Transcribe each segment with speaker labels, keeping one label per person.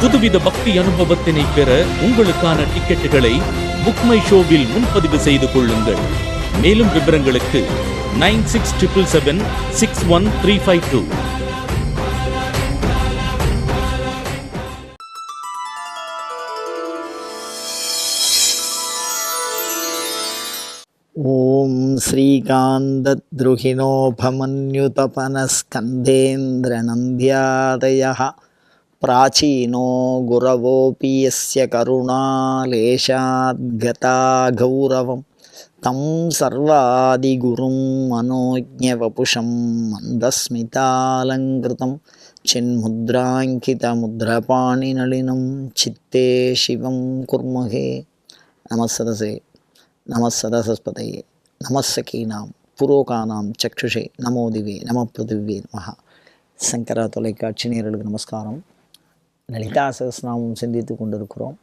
Speaker 1: புதுவித பக்தி அனுபவத்தினை பெற உங்களுக்கான டிக்கெட்டுகளை புக்மை ஷோவில் முன்பதிவு செய்து கொள்ளுங்கள் மேலும் விவரங்களுக்கு nine six triple seven six one three five two
Speaker 2: ॐ श्रीकान्तद्रुहिणोपमन्युतपनस्कन्धेन्द्रनन्द्यादयः ప్రాచీనో గురవోపి ఎస్య కరుణాలేశాద్గతా గౌరవం తం సర్వాదిగురుం మనోజ్ఞవపుషం మందస్మితాలంకృతం చిన్ముద్రాంకితముద్రపాణినళినం చిత్తే శివం కుర్మహే. నమస్సదసే నమస్సదసస్పతయే నమస్సకీనాం పురోకానాం చక్షుషే నమో దివే నమ పృథివ్యే నమ. శంకర తొలైకాక్షినేరులకు నమస్కారం. லலிதா சகஸ்நாமம் சிந்தித்து கொண்டிருக்கிறோம்.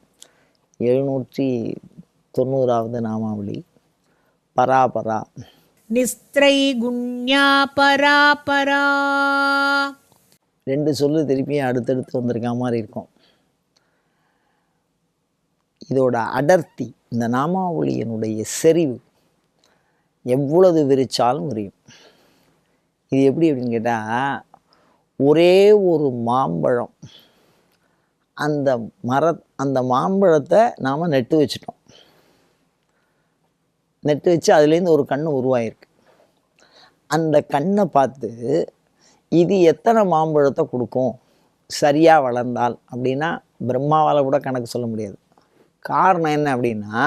Speaker 2: எழுநூற்றி தொண்ணூறாவது நாமாவளி. பராபரா
Speaker 3: நிஸ்திரைகுண்யா பராபரா
Speaker 2: ரெண்டு சொல்லு திருப்பியும் அடுத்தடுத்து வந்திருக்க மாதிரி இருக்கும். இதோட அடர்த்தி இந்த நாமாவளியினுடைய செறிவு எவ்வளவு விரிச்சாலும் விரியும் இது எப்படி அப்படின்னு கேட்டால் ஒரே ஒரு மாம்பழம் அந்த மர அந்த மாம்பழத்தை நாம் நெட்டு வச்சிட்டோம். நெட்டு வச்சு அதுலேருந்து ஒரு கண் உருவாயிருக்கு. அந்த கண்ணை பார்த்து இது எத்தனை மாம்பழத்தை கொடுக்கும்? சரியாக வளர்ந்தால் அப்படின்னா பிரம்மாவால் கூட கணக்கு சொல்ல முடியாது. காரணம் என்ன அப்படின்னா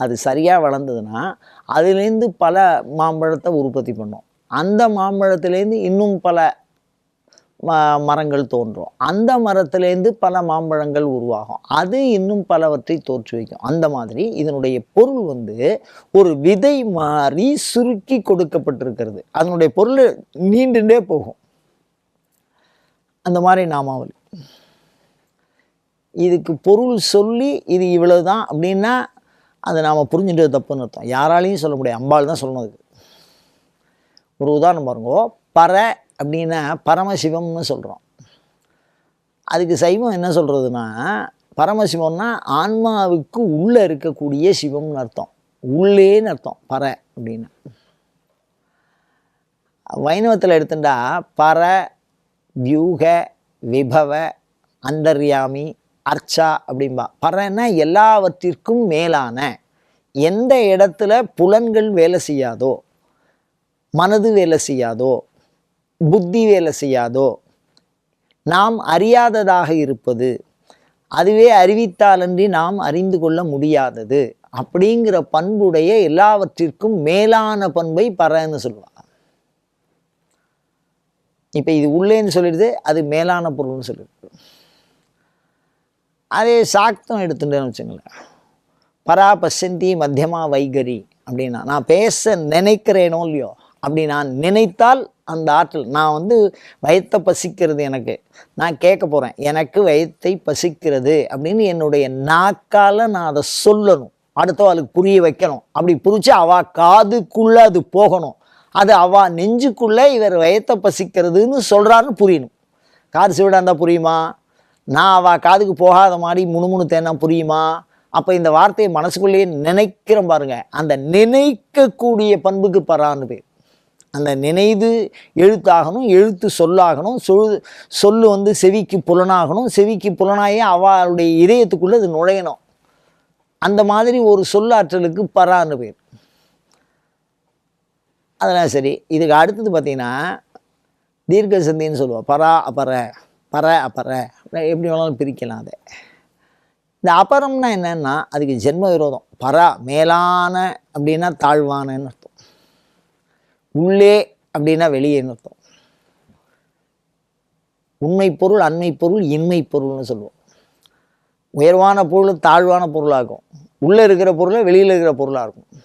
Speaker 2: அது சரியாக வளர்ந்ததுன்னா அதுலேருந்து பல மாம்பழத்தை உற்பத்தி பண்ணும். அந்த மாம்பழத்துலேருந்து இன்னும் பல ம மரங்கள் தோன்றும். அந்த மரத்துலேருந்து பல மாம்பழங்கள் உருவாகும். அது இன்னும் பலவற்றை தோற்று வைக்கும். அந்த மாதிரி இதனுடைய பொருள் வந்து ஒரு விதை மாறி சுருக்கி கொடுக்கப்பட்டிருக்கிறது. அதனுடைய பொருள் நீண்டுண்டே போகும். அந்த மாதிரி நாமாவளி இதுக்கு பொருள் சொல்லி இது இவ்வளவு தான் அப்படின்னா அதை நாம் புரிஞ்சுட்டு தப்புன்னு அர்த்தம். யாராலையும் சொல்ல முடியாது. அம்பாள் தான் சொல்லணும் அதுக்கு. ஒரு உதாரணம் பாருங்க. பற அப்படின்னா பரமசிவம்னு சொல்கிறோம் அதுக்கு சைவம் என்ன சொல்கிறதுனா பரமசிவம்னா ஆன்மாவுக்கு உள்ளே இருக்கக்கூடிய சிவம்னு அர்த்தம். உள்ளேன்னு அர்த்தம் பர அப்படின்னு. வைணவத்தில் எடுத்துட்டா பர வியூக விபவ அந்தர்யாமி அர்ச்சா அப்படிம்பா. பரன்னா எல்லாவற்றிற்கும் மேலான எந்த இடத்துல புலன்கள் வேலை செய்யாதோ மனது வேலை செய்யாதோ புத்தி வேலை செய்யாதோ? நாம் அறியாததாக இருப்பது அதுவே அறிவித்தாலன்றி நாம் அறிந்து கொள்ள முடியாதது. அப்படிங்கிற பண்புடைய எல்லாவற்றிற்கும் மேலான பண்பை பறன்னு சொல்லுவாங்க. இப்போ இது உள்ளேன்னு சொல்லிடுது அது மேலான பொருள்னு சொல்லிடுது. அதே சாக்தம் எடுத்துட்டேன்னு வச்சுங்களேன். பரா பசந்தி மத்தியமா வைகரி அப்படின்னா நான் பேச நினைக்கிறேனோ இல்லையோ அப்படி நான் நினைத்தால் அந்த ஆற்றல். நான் வந்து வயத்தை பசிக்கிறது எனக்கு. நான் கேட்க போகிறேன் எனக்கு வயத்தை பசிக்கிறது அப்படின்னு என்னுடைய நாக்கால் நான் அதை சொல்லணும். அடுத்தவளுக்கு புரிய வைக்கணும். அப்படி புரிச்சு அவள் காதுக்குள்ளே அது போகணும். அது அவா நெஞ்சுக்குள்ளே இவர் வயத்தை பசிக்கிறதுன்னு சொல்கிறாருன்னு புரியணும். காது சிவிடாக இருந்தால் புரியுமா? நான் அவள் காதுக்கு போகாத மாதிரி முணுமுணுத்தேன்னா புரியுமா? அப்போ இந்த வார்த்தையை மனசுக்குள்ளேயே நினைக்கிறோம் பாருங்க. அந்த நினைக்கக்கூடிய பண்புக்கு பரான்னு பேர். அந்த நினைவு எழுத்தாகணும் எழுத்து சொல்லாகணும் சொல் சொல்லு வந்து செவிக்கு புலனாகணும் செவிக்கு புலனாயே அவளுடைய இதயத்துக்குள்ளே அது நுழையணும். அந்த மாதிரி ஒரு சொல்லாற்றலுக்கு பரான்னு பேர். அதெல்லாம் சரி இதுக்கு அடுத்தது பார்த்தீங்கன்னா தீர்க்க சந்தின்னு சொல்லுவோம். பரா அப்பற பர அப்பற எப்படி வேணாலும் பிரிக்கலாம் அதை. இந்த அபரம்னா என்னென்னா அதுக்கு ஜென்ம விரோதம். பரா மேலான அப்படின்னா தாழ்வானன்னு உள்ளே அப்படின்னா வெளியேன்னு அர்த்தம்? உண்மை பொருள் அண்மை பொருள் இன்மை பொருள்னு சொல்லுவோம். உயர்வான பொருள் தாழ்வான பொருளாகும். உள்ளே இருக்கிற பொருளை வெளியில் இருக்கிற பொருளாக இருக்கும்.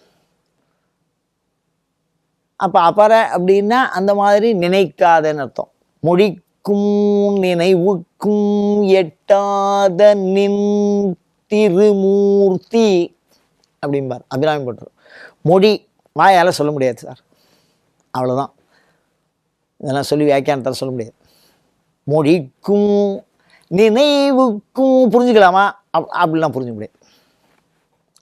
Speaker 2: அப்போ அபர அப்படின்னா அந்த மாதிரி நினைக்காதன்னு அர்த்தம். மொழிக்கும் நினைவுக்கும் எட்டாத நின் திருமூர்த்தி அப்படிம்பார். அபிராமி பட்டர் மொழி வாயால் சொல்ல முடியாது சார். அவ்வளோதான் இதெல்லாம் சொல்லி வியாக்கியானத்தில் சொல்ல முடியாது. மொழிக்கும் நினைவுக்கும் புரிஞ்சுக்கலாமா? அப் அப்படிலாம் புரிஞ்சுக்க முடியாது.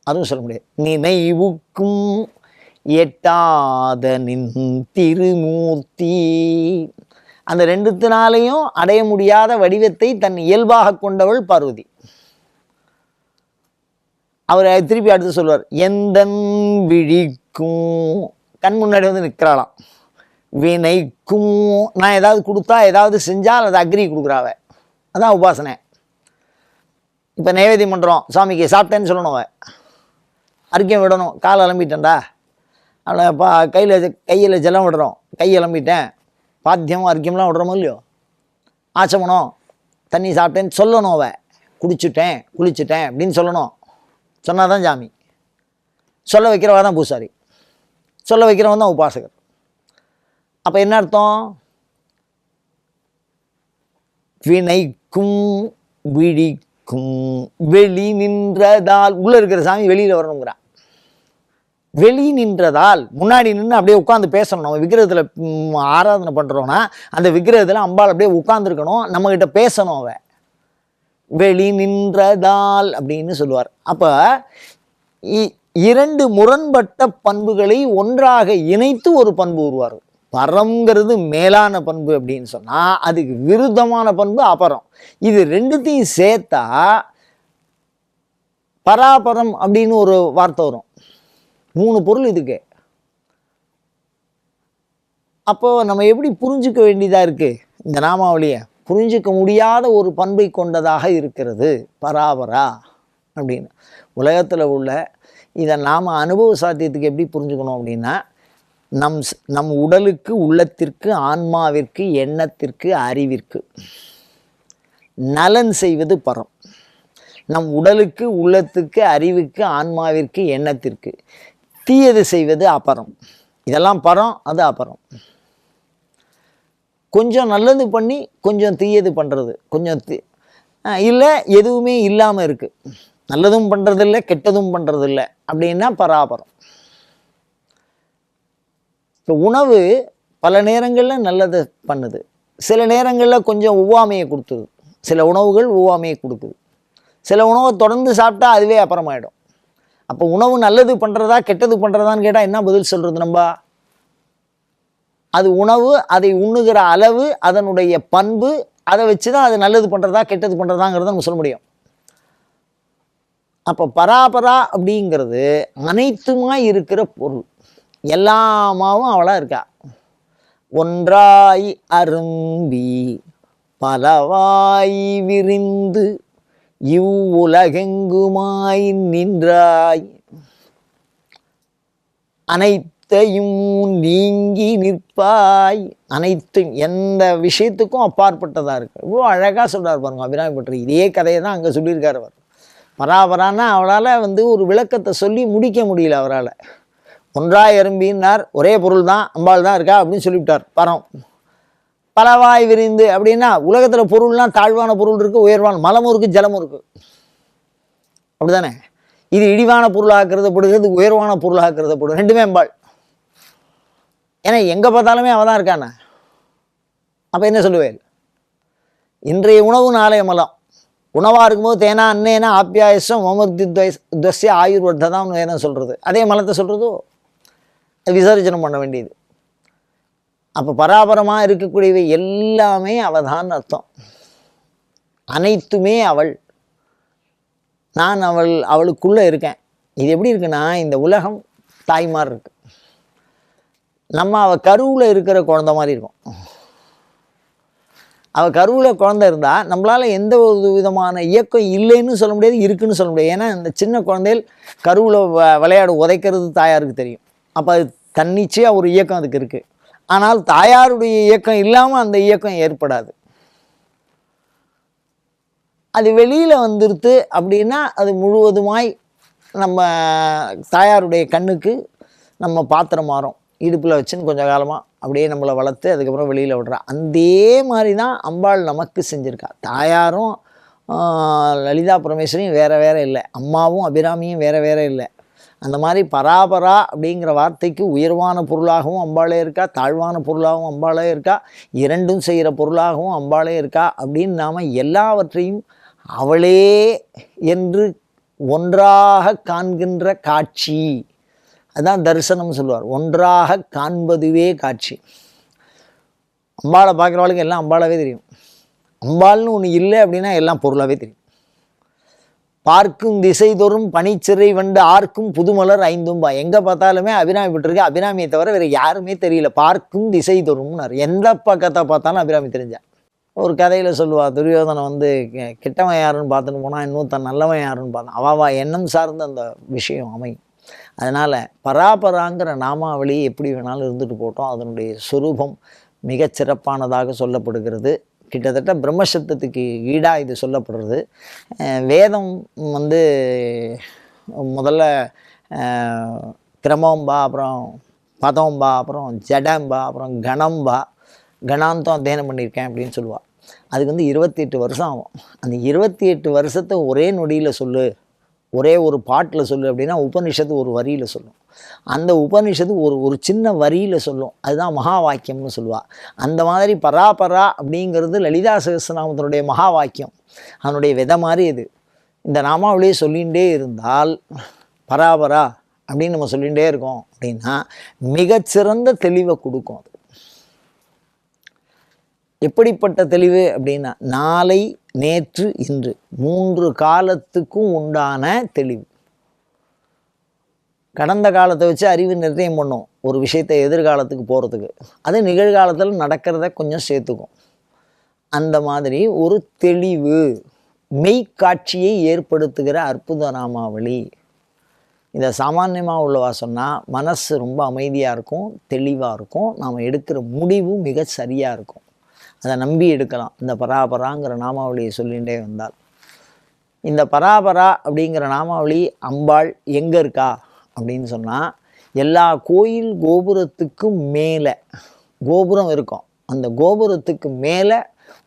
Speaker 2: அதுவும் சொல்ல முடியாது. நினைவுக்கும் எட்டாத நின் திருமூர்த்தி. அந்த ரெண்டுத்தினாலையும் அடைய முடியாத வடிவத்தை தன் இயல்பாக கொண்டவள் பார்வதி. அவர் திருப்பி அடுத்து சொல்வார் எந்த விழிக்கும் கண் முன்னாடி வந்து நிற்கிறாளாம் வினைக்கும் நான் ஏதாவது கொடுத்தா ஏதாவது செஞ்சால் அதை அக்ரி கொடுக்குறாவ அதான் உபாசனை. இப்போ நைவேத்தியம் பண்ணுறோம் சாமிக்கு சாப்பிட்டேன்னு சொல்லணும் அவ. அரிக்கம் விடணும். கால் அலம்பிட்டேன்டா. அவளை பா கையில் கையில் ஜலம் விடுறோம். கை அலம்பிட்டேன். பாத்தியம் அரிக்கம்லாம் விடுறோமோ இல்லையோ? ஆச்சமனம். தண்ணி சாப்பிட்டேன்னு சொல்லணும் அவ. குடிச்சிட்டேன் குளிச்சிட்டேன் அப்படின்னு சொல்லணும். சொன்னால் தான் சாமி. சொல்ல வைக்கிறவா தான் பூசாரி. சொல்ல வைக்கிறவன் தான் உபாசகர். அப்போ என்ன அர்த்தம்? வினைக்கும் விழிக்கும் வெளி நின்றதால் உள்ளே இருக்கிற சாமி வெளியில் வரணுங்கிறான். வெளி நின்றதால் முன்னாடி நின்று அப்படியே உட்காந்து பேசணும். நம்ம விக்கிரகத்தில் ஆராதனை பண்ணுறோன்னா அந்த விக்கிரகத்தில் அம்பாள் அப்படியே உட்காந்துருக்கணும் நம்மக்கிட்ட பேசணும் அவன். வெளி நின்றதால் அப்படின்னு சொல்லுவார். அப்போ இரண்டு முரண்பட்ட பண்புகளை ஒன்றாக இணைத்து ஒரு பண்பு உருவார். பரம்ங்கிறது மேலான பண்பு அப்படின்னு சொன்னால் அதுக்கு விருத்தமான பண்பு அபரம். இது ரெண்டுத்தையும் சேர்த்தா பராபரம் அப்படின்னு ஒரு வார்த்தை வரும். மூணு பொருள் இதுக்கு. அப்போ நம்ம எப்படி புரிஞ்சுக்க வேண்டியதாக இருக்குது இந்த நாமாவளியை. புரிஞ்சிக்க முடியாத ஒரு பண்பை கொண்டதாக இருக்கிறது பராபரா அப்படின்னு. உலகத்தில் உள்ள இதை நாம் அனுபவ சாத்தியத்துக்கு எப்படி புரிஞ்சுக்கணும் அப்படின்னா நம் நம் உடலுக்கு உள்ளத்திற்கு ஆன்மாவிற்கு எண்ணத்திற்கு அறிவிற்கு. நலன் செய்வது பரம். நம் உடலுக்கு உள்ளத்துக்கு அறிவுக்கு ஆன்மாவிற்கு எண்ணத்திற்கு. தீயது செய்வது அபரம். இதெல்லாம் பரம் அது அபரம். கொஞ்சம் நல்லது பண்ணி கொஞ்சம் தீயது பண்ணுறது கொஞ்சம் தீ இல்லை எதுவுமே இல்லாமல் இருக்குது நல்லதும் பண்ணுறதில்ல கெட்டதும் பண்ணுறதில்ல அப்படின்னா பராபரம். இப்போ உணவு பல நேரங்களில் நல்லதை பண்ணுது. சில நேரங்களில் கொஞ்சம் ஒவ்வாமையை கொடுத்துது. சில உணவுகள் ஒவ்வாமையை கொடுக்குது. சில உணவை தொடர்ந்து சாப்பிட்டா அதுவே அப்புறமாயிடும். அப்போ உணவு நல்லது பண்ணுறதா கெட்டது பண்ணுறதான்னு கேட்டால் என்ன பதில் சொல்கிறது நம்ம? அது உணவு அதை உண்ணுகிற அளவு அதனுடைய பண்பு அதை வச்சு தான் அது நல்லது பண்ணுறதா கெட்டது பண்ணுறதாங்கிறத நம்ம சொல்ல முடியும். அப்போ பராபரா அப்படிங்கிறது அனைத்துமாய் இருக்கிற பொருள். எல்லாமாவும் அவளாக இருக்கா. ஒன்றாய் அரும்பி பலவாய் விரிந்து இவ்வுலகெங்குமாய் நின்றாய். அனைத்தையும் நீங்கி நிற்பாய். அனைத்தும் எந்த விஷயத்துக்கும் அப்பாற்பட்டதாக இருக்கு. இவ்வளோ அழகாக சொல்றார் பாருங்க அபிராமி பற்றி இதே கதையை தான் அங்கே சொல்லியிருக்காரு அவர். பராபரான்னா அவளால் வந்து ஒரு விளக்கத்தை சொல்லி முடிக்க முடியல அவரால். ஒன்றாய் எறும்பின்னார் ஒரே பொருள் தான் அம்பாள் தான் இருக்கா அப்படின்னு சொல்லிவிட்டார். பரம். பலவாய் விரிந்து அப்படின்னா உலகத்தில் பொருள்லாம் தாழ்வான பொருள் இருக்குது உயர்வான மலமும் இருக்குது ஜலமும் இருக்குது அப்படிதானே? இது இடிவான பொருளாக கருதப்படுகிறது உயர்வான பொருளாக கருதப்படும். ரெண்டுமே அம்பாள். ஏன்னா எங்கே பார்த்தாலுமே அவள் தான் இருக்கானே. அப்போ என்ன சொல்லுவேன்? இன்றைய உணவு நாளைய மலம். உணவாக இருக்கும்போது தேனா அன்னேனா ஆப்பியாயசம் மமர்த்தி துவசிய ஆயுர்வர்த்ததான்னு என்ன சொல்கிறது அதே மலத்தை சொல்கிறதோ விசர்ஜனம் பண்ண வேண்டியது. அப்போ பராபரமாக இருக்கக்கூடியவை எல்லாமே அவதான் அர்த்தம். அனைத்துமே அவள். நான் அவள் அவளுக்குள்ளே இருக்கேன். இது எப்படி இருக்குன்னா இந்த உலகம் தாய்மார் இருக்கு நம்ம அவள் கருவில் இருக்கிற குழந்த மாதிரி இருக்கும். அவள் கருவில் குழந்தை இருந்தால் நம்மளால் எந்த ஒரு விதமான இயக்கம் இல்லைன்னு சொல்ல முடியாது இருக்குன்னு சொல்ல முடியாது. ஏன்னா இந்த சின்ன குழந்தைகள் கருவில் வ விளையாட உதைக்கிறது தாயாருக்கு தெரியும். அப்போ அது தன்னிச்சையாக ஒரு இயக்கம் அதுக்கு இருக்குது ஆனால் தாயாருடைய இயக்கம் இல்லாமல் அந்த இயக்கம் ஏற்படாது. அது வெளியில் வந்துடுது அப்படின்னா அது முழுவதுமாய் நம்ம தாயாருடைய கண்ணுக்கு நம்ம பாத்திரம் மாறும். இடுப்பில் வச்சுன்னு கொஞ்சம் காலமாக அப்படியே நம்மளை வளர்த்து அதுக்கப்புறம் வெளியில் விடுறான் அதே மாதிரி தான் அம்பாள் நமக்கு செஞ்சுருக்கா. தாயாரும் லலிதா பரமேஸ்வரியும் வேறு வேறு இல்லை. அம்மாவும் அபிராமியும் வேறு வேறு இல்லை. அந்த மாதிரி பராபரா அப்படிங்கிற வார்த்தைக்கு உயர்வான பொருளாகவும் அம்பாளே இருக்கா தாழ்வான பொருளாகவும் அம்பாளே இருக்கா இரண்டும் செய்கிற பொருளாகவும் அம்பாளே இருக்கா அப்படின்னு நாம் எல்லாவற்றையும் அவளே என்று ஒன்றாக காண்கின்ற காட்சி. அதுதான் தரிசனம் சொல்லுவார். ஒன்றாக காண்பதுவே காட்சி. அம்பாளை பார்க்குறவளுக்கு எல்லாம் அம்பாளாவே தெரியும். அம்பாள்னு ஒன்று இல்லை அப்படின்னா எல்லாம் பொருளாகவே தெரியும். பார்க்கும் திசை தோறும் பனிச்சிறை வண்டு ஆர்க்கும் புதுமலர் ஐந்தும்பா எங்கே பார்த்தாலுமே அபிராமி விட்டுருக்கு அபிராமியை தவிர வேறு யாருமே தெரியல. பார்க்கும் திசை தோறும்னார். எந்த பக்கத்தை பார்த்தாலும் அபிராமி தெரிஞ்சா. ஒரு கதையில் சொல்லுவா துரியோதனை வந்து கெ- கெட்டவன் யாருன்னு பார்த்துன்னு போனால் இன்னொருத்தன் நல்லவன் யாருன்னு பார்த்தான். அவாவா எண்ணம் சார்ந்த அந்த விஷயம் அமையும். அதனால் பராபராங்கிற நாமாவளி எப்படி வேணாலும் இருந்துட்டு போட்டோம். அதனுடைய சுரூபம் மிகச்சிறப்பானதாக சொல்லப்படுகிறது. கிட்டத்தட்ட பிரம்மசப்தத்துக்கு ஈடாக இது சொல்லப்படுறது. வேதம் வந்து முதல்ல கிரமம்பா அப்புறம் பதம்பா அப்புறம் ஜடம்பா அப்புறம் கணம்பா கணாந்தம் அத்தியனம் பண்ணியிருக்கேன் அப்படின்னு சொல்லுவாள் அதுக்கு வந்து இருபத்தி எட்டு வருஷம் ஆகும். அந்த இருபத்தி எட்டு வருஷத்தை ஒரே நொடியில் சொல்லு. ஒரே ஒரு பாட்டில் சொல்லு அப்படின்னா உபனிஷத்து ஒரு வரியில் சொல்லும். அந்த உபனிஷத்து ஒரு ஒரு சின்ன வரியில் சொல்லும். அதுதான் மகா வாக்கியம்னு சொல்லுவாள் அந்த மாதிரி பராபரா அப்படிங்கிறது லலிதா சகசநாமத்தினுடைய மகா வாக்கியம் அதனுடைய விதை மாதிரி இது. இந்த நாமாவளியை சொல்லிகிட்டே இருந்தால் பராபரா அப்படின்னு நம்ம சொல்லிகிட்டே இருக்கோம் அப்படின்னா மிகச்சிறந்த தெளிவை கொடுக்கும் அது. எப்படிப்பட்ட தெளிவு அப்படின்னா நாளை நேற்று இன்று. மூன்று காலத்துக்கும் உண்டான தெளிவு. கடந்த காலத்தை வச்சு அறிவு நிர்ணயம் பண்ணும். ஒரு விஷயத்தை எதிர்காலத்துக்கு போகிறதுக்கு அது நிகழ்காலத்தில் நடக்கிறத கொஞ்சம் சேர்த்துக்கும். அந்த மாதிரி ஒரு தெளிவு மெய்க்காட்சியை ஏற்படுத்துகிற அற்புத நாமாவளி இதை சாமான்யமாக உள்ளவா சொன்னால் மனசு ரொம்ப அமைதியாக இருக்கும் தெளிவாக இருக்கும். நாம் எடுக்கிற முடிவும் மிக சரியாக இருக்கும். அதை நம்பி எடுக்கலாம். இந்த பராபராங்கிற நாமாவளியை சொல்லிகிட்டே வந்தால். இந்த பராபரா அப்படிங்கிற நாமாவளி அம்பாள் எங்கே இருக்கா? அப்படின்னு சொன்னால் எல்லா கோயில் கோபுரத்துக்கும் மேலே கோபுரம் இருக்கும். அந்த கோபுரத்துக்கு மேலே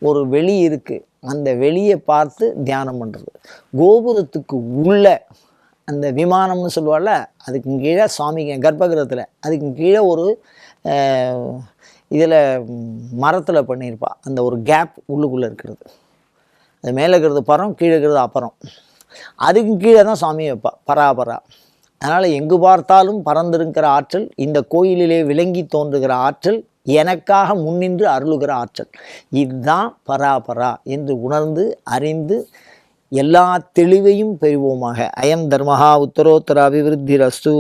Speaker 2: ஒரு வெளி இருக்குது அந்த வெளியை பார்த்து தியானம் பண்ணுறது கோபுரத்துக்கு உள்ள அந்த விமானம்னு சொல்லுவாள்ல அதுக்கு கீழே சுவாமிங்க கர்ப்பகிரகத்தில் அதுக்கு கீழே ஒரு இதில் மரத்தில் பண்ணியிருப்பா. அந்த ஒரு கேப் உள்ளுக்குள்ளே இருக்கிறது. அது மேலே இருக்கிறது பரம் கீழே இருக்கிறது அப்புறம் அதுக்கு கீழே தான் சாமி வைப்பா. பராபரா அதனால் எங்கு பார்த்தாலும் பறந்திருக்கிற ஆற்றல் இந்த கோயிலிலே விளங்கி தோன்றுகிற ஆற்றல் எனக்காக முன்னின்று அருளுகிற ஆற்றல். இதுதான் பராபரா என்று உணர்ந்து அறிந்து எல்லா தெளிவையும் பெறுவோமாக. அயம் தர்மஹா உத்தரோத்தர அபிவிருத்தி ரஸ்து